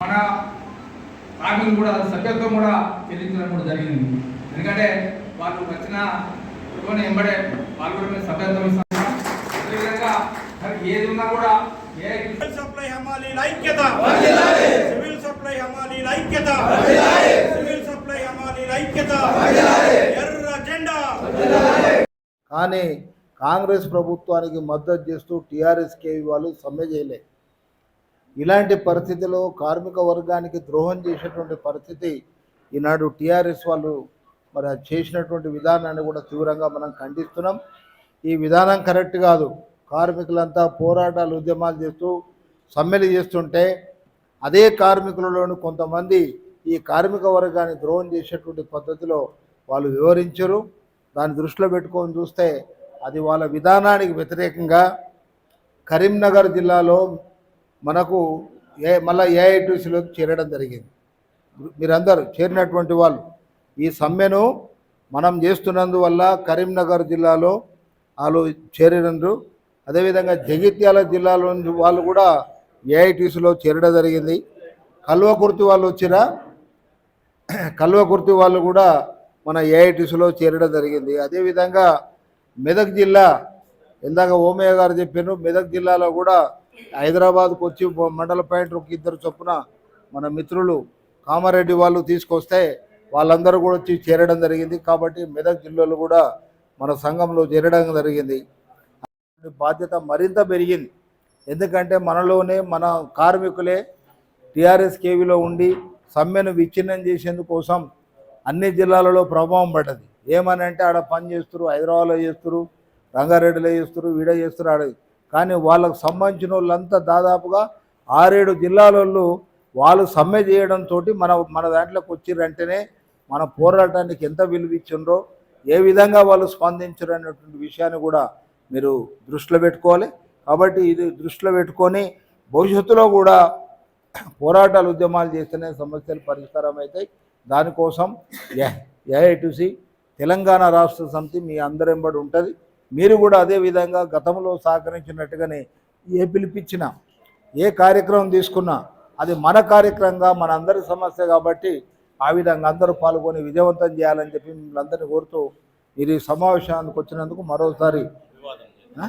మన కార్మికులు కూడా సభ్యత్వం కూడా చెల్లించడం కూడా జరిగింది. ఎందుకంటే వాళ్ళు వచ్చిన కొన్ని ఎంబడే వాళ్ళు కూడా మేము సభ్యత్వం ఇస్తాం అదేవిధంగా ఏది ఉన్నా కూడా ఏ సివిల్ సప్లై హమాలీల ఐక్యత. సివిల్ సప్లై హమాలీల ఐక్యత. సివిల్ సప్లై హమాలీల ఐక్యత. ఎర్ర జెండా. కానీ కాంగ్రెస్ ప్రభుత్వానికి మద్దతు చేస్తూ టీఆర్ఎస్కే వాళ్ళు సమ్మె చేయలే. ఇలాంటి పరిస్థితిలో కార్మిక వర్గానికి ద్రోహం చేసేటువంటి పరిస్థితి ఈనాడు టీఆర్ఎస్ వాళ్ళు మరి చేసినటువంటి విధానాన్ని కూడా తీవ్రంగా మనం ఖండిస్తున్నాం. ఈ విధానం కరెక్ట్ కాదు. కార్మికులంతా పోరాటాలు ఉద్యమాలు చేస్తూ సమ్మెలు చేస్తుంటే అదే కార్మికులలోని కొంతమంది ఈ కార్మిక వర్గాన్ని ద్రోహం చేసేటువంటి పద్ధతిలో వాళ్ళు వివరించరు దాన్ని దృష్టిలో పెట్టుకొని చూస్తే అది వాళ్ళ విధానానికి వ్యతిరేకంగా కరీంనగర్ జిల్లాలో మనకు ఏ మళ్ళీ ఏఐటీసీలోకి చేరడం జరిగింది. మీరందరూ చేరినటువంటి వాళ్ళు ఈ సమ్మెను మనం చేస్తున్నందువల్ల కరీంనగర్ జిల్లాలో వాళ్ళు చేరినందు అదేవిధంగా జగిత్యాల జిల్లాలో వాళ్ళు కూడా ఏఐటీసీలో చేరడం జరిగింది. కల్వకుర్తి వాళ్ళు వచ్చినా కల్వకుర్తి వాళ్ళు కూడా మన ఏఐటీసీలో చేరడం జరిగింది. అదేవిధంగా మెదక్ జిల్లా ఇందాక ఓమయ్య గారు చెప్పారు మెదక్ జిల్లాలో కూడా హైదరాబాద్కు వచ్చి మండల పాయింట్ ఒక ఇద్దరు చొప్పున మన మిత్రులు కామారెడ్డి వాళ్ళు తీసుకొస్తే వాళ్ళందరూ కూడా వచ్చి చేరడం జరిగింది. కాబట్టి మెదక్ జిల్లాలో కూడా మన సంఘంలో చేరడం జరిగింది. బాధ్యత మరింత పెరిగింది. ఎందుకంటే మనలోనే మన కార్మికులే టీఆర్ఎస్ కేవీలో ఉండి సమ్మెను విచ్ఛిన్నం చేసేందుకోసం అన్ని జిల్లాలలో ప్రభావం పడ్డది. ఏమని అంటే ఆడ పని చేస్తారు హైదరాబాద్లో చేస్తారు రంగారెడ్డిలో చేస్తారు వీడ చేస్తారు ఆడ కానీ వాళ్ళకు సంబంధించిన వాళ్ళంతా దాదాపుగా ఆరేడు జిల్లాలలో వాళ్ళు సమ్మె చేయడంతో మన మన దాంట్లోకి వచ్చిరంటేనే మన పోరాటానికి ఎంత విలువ ఇచ్చిండ్రో ఏ విధంగా వాళ్ళు స్పందించరు అనేటువంటి విషయాన్ని కూడా మీరు దృష్టిలో పెట్టుకోవాలి. కాబట్టి ఇది దృష్టిలో పెట్టుకొని భవిష్యత్తులో కూడా పోరాటాలు ఉద్యమాలు చేస్తేనే సమస్యలు పరిష్కారం అవుతాయి దానికోసం ఏఐటీసీ తెలంగాణ రాష్ట్ర సమితి మీ అందరెంబడి ఉంటుంది. మీరు కూడా అదే విధంగా గతంలో సహకరించినట్టుగానే ఏ పిలిపించినా ఏ కార్యక్రమం తీసుకున్నా అది మన కార్యక్రమంగా మన అందరి సమస్య కాబట్టి ఆ విధంగా అందరూ పాల్గొని విజయవంతం చేయాలని చెప్పి మిమ్మల్ని అందరినీ కోరుతూ మీరు ఈ సమావేశానికి వచ్చినందుకు మరోసారి ఆ?